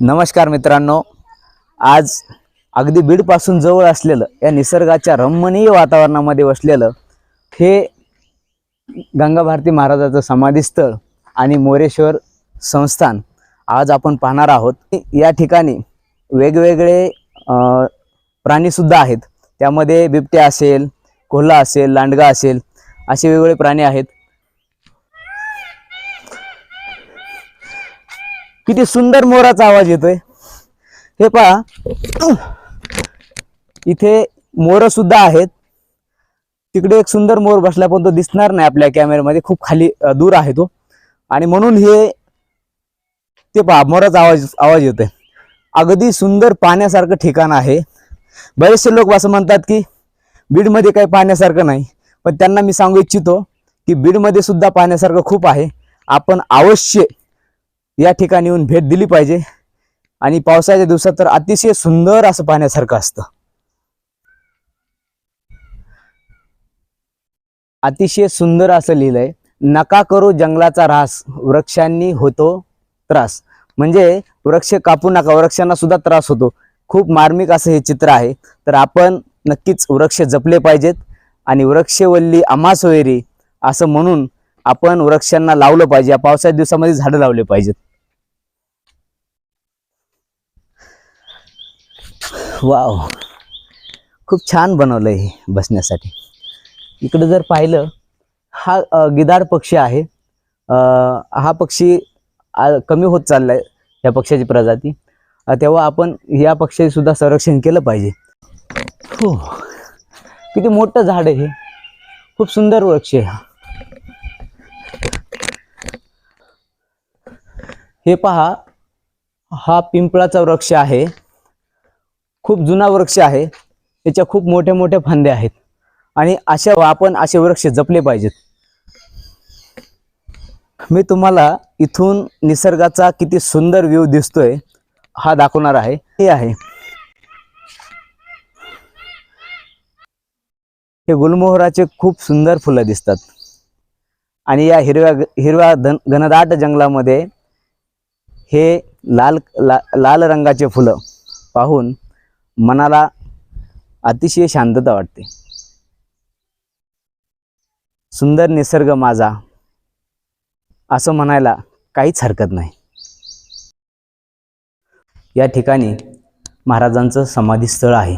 नमस्कार मित्रांनो आज अगदी बीडपासून जवळ असलेलं या निसर्गाच्या रमणीय वातावरणामध्ये वसलेलं हे गंगा भारती महाराजाचं समाधीस्थळ आणि मोरेश्वर संस्थान आज आपण पाहणार आहोत. या ठिकाणी वेगवेगळे प्राणीसुद्धा आहेत. त्यामध्ये बिबट्या असेल कोल्हा असेल लांडगा असेल असे वेगवेगळे प्राणी आहेत. किती सुंदर मोराचा आवाज येतोय. हे पहा. इथे मोर सुद्धा आहेत. तिकडे एक सुंदर मोर बसला पण तो दिसणार नाही आपल्या कॅमेऱ्यामध्ये खूप खाली दूर आहे तो. आणि म्हणून हे ते पहा मोराचा आवाज आवाज येतोय. अगदी सुंदर पाण्यासारखं ठिकाण आहे. बरेचसे लोक असं म्हणतात की बीडमध्ये काही पाण्यासारखं नाही. पण त्यांना मी सांगू इच्छितो की बीडमध्ये सुद्धा पाण्यासारखं खूप आहे. आपण अवश्य या ठिकाणी येऊन भेट दिली पाहिजे. आणि पावसाच्या दिवसात तर अतिशय सुंदर असं पाहण्यासारखं असतं. अतिशय सुंदर असं लिहिलंय नका करू जंगलाचा ऱ्हास वृक्षांनी होतो त्रास. म्हणजे वृक्ष कापू नका वृक्षांना सुद्धा त्रास होतो. खूप मार्मिक असं हे चित्र आहे. तर आपण नक्कीच वृक्ष जपले पाहिजेत आणि वृक्षवल्ली आम्हा असं म्हणून आपण वृक्षांना लावलं पाहिजे. या पावसाच्या दिवसामध्ये झाडं लावले पाहिजेत. वाव. खूप छान बनवलं हे बसण्यासाठी. इकडं जर पाहिलं हा गिदार पक्षी आहे. हा पक्षी आ, कमी होत चाललाय या पक्ष्याची प्रजाती. तेव्हा आपण या पक्षाचे सुद्धा संरक्षण केलं पाहिजे. हो. किती मोठं झाड आहे हे. खूप सुंदर वृक्ष आहे हा. हे पहा हा पिंपळाचा वृक्ष आहे. खूप जुना वृक्ष आहे. त्याच्या खूप मोठ्या मोठ्या फांद्या आहेत. आणि अशा आपण असे वृक्ष जपले पाहिजेत. मी तुम्हाला इथून निसर्गाचा किती सुंदर व्ह्यू दिसतोय हा दाखवणार आहे. हे आहे. हे गुलमोहराचे खूप सुंदर फुलं दिसतात. आणि या हिरव्या हिरव्या धन घनदाट जंगलामध्ये हे लाल ला, लाल रंगाचे फुलं पाहून मनाला अतिशय शांतता वाटते. सुंदर निसर्ग माझा असं म्हणायला काहीच हरकत नाही. या ठिकाणी महाराजांचं समाधीस्थळ आहे.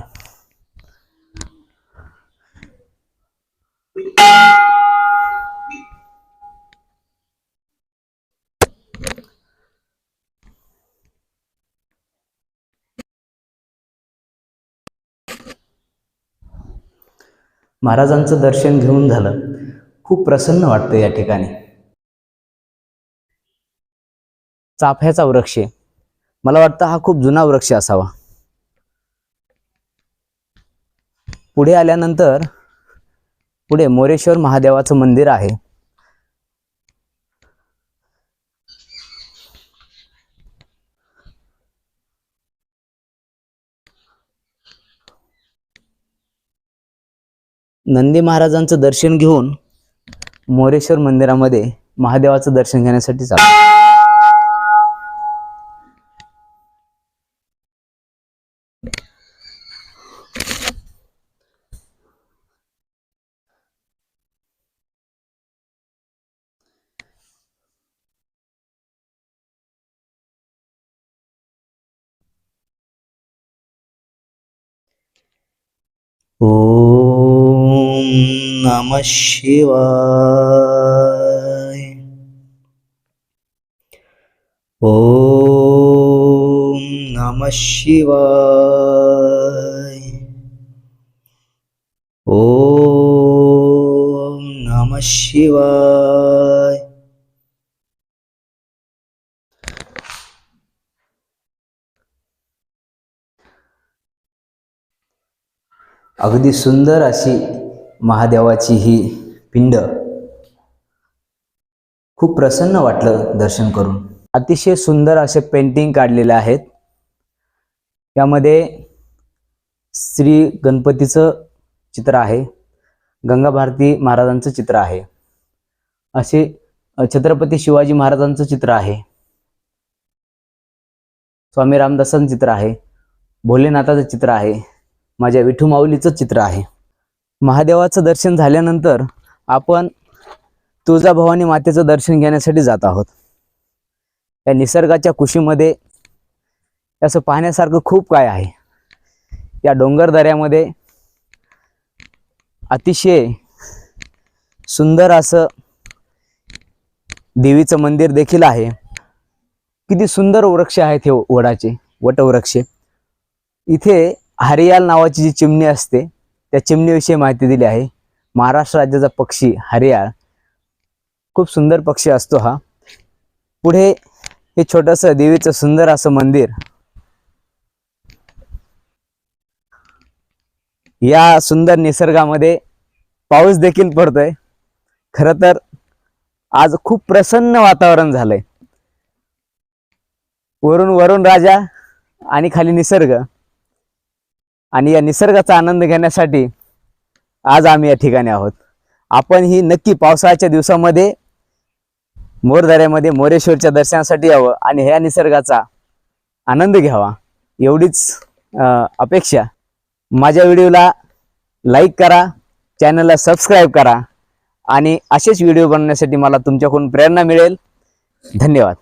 महाराजांचं दर्शन घेऊन झालं. खूप प्रसन्न वाटतं या ठिकाणी. चाफ्याचा वृक्ष आहे. मला वाटतं हा खूप जुना वृक्ष असावा. पुढे आल्यानंतर पुढे मोरेश्वर महादेवाचं मंदिर आहे. नंदी महाराजांचं दर्शन घेऊन मोरेश्वर मंदिरामध्ये महादेवाचं दर्शन घेण्यासाठी चालू. ॐ नमः शिवाय ॐ नमः शिवाय ॐ नमः शिवाय अगदी सुंदर अशी महादेवाची ही पिंड खूप प्रसन्न वाटलं दर्शन करून. अतिशय सुंदर असे पेंटिंग काढलेले आहेत. यामध्ये श्री गणपतीचं चित्र आहे. गंगा भारती महाराजांचं चित्र आहे. असे छत्रपती शिवाजी महाराजांचं चित्र आहे. स्वामी रामदासांचं चित्र आहे. भोलेनाथाचं चित्र आहे. माझ्या विठू माऊलीचं चित्र आहे. महादेवाचं दर्शन झाल्यानंतर आपण तुळजाभवानी मातेचं दर्शन घेण्यासाठी जात आहोत. या निसर्गाच्या कुशीमध्ये असं पाहण्यासारखं खूप काय आहे. या डोंगर दऱ्यामध्ये अतिशय सुंदर असं देवीचं मंदिर देखील आहे. किती सुंदर वृक्ष आहेत हे वडाचे वटवृक्ष. इथे हरियाल नावाची जी चिमणी असते त्या चिमणीविषयी माहिती दिली आहे. महाराष्ट्र राज्याचा पक्षी हरियाळ. खूप सुंदर पक्षी असतो हा. पुढे हे छोटंसं देवीचं सुंदर असं मंदिर. या सुंदर निसर्गामध्ये पाऊस देखील पडतोय. खरं तर आज खूप प्रसन्न वातावरण झालंय. वरून वरून राजा आणि खाली निसर्ग. आणि या निसर्गाचा आनंद घेण्यासाठी आज आम्ही या ठिकाणी आहोत. आपण ही नक्की पावसाळ्याच्या दिवसामध्ये मोरदऱ्यामध्ये मोरेश्वरच्या दर्शनासाठी यावं आणि ह्या निसर्गाचा आनंद घ्यावा एवढीच अपेक्षा. माझ्या व्हिडिओला लाईक करा चॅनलला सबस्क्राईब करा आणि असेच व्हिडिओ बनवण्यासाठी मला तुमच्याकडून प्रेरणा मिळेल. धन्यवाद.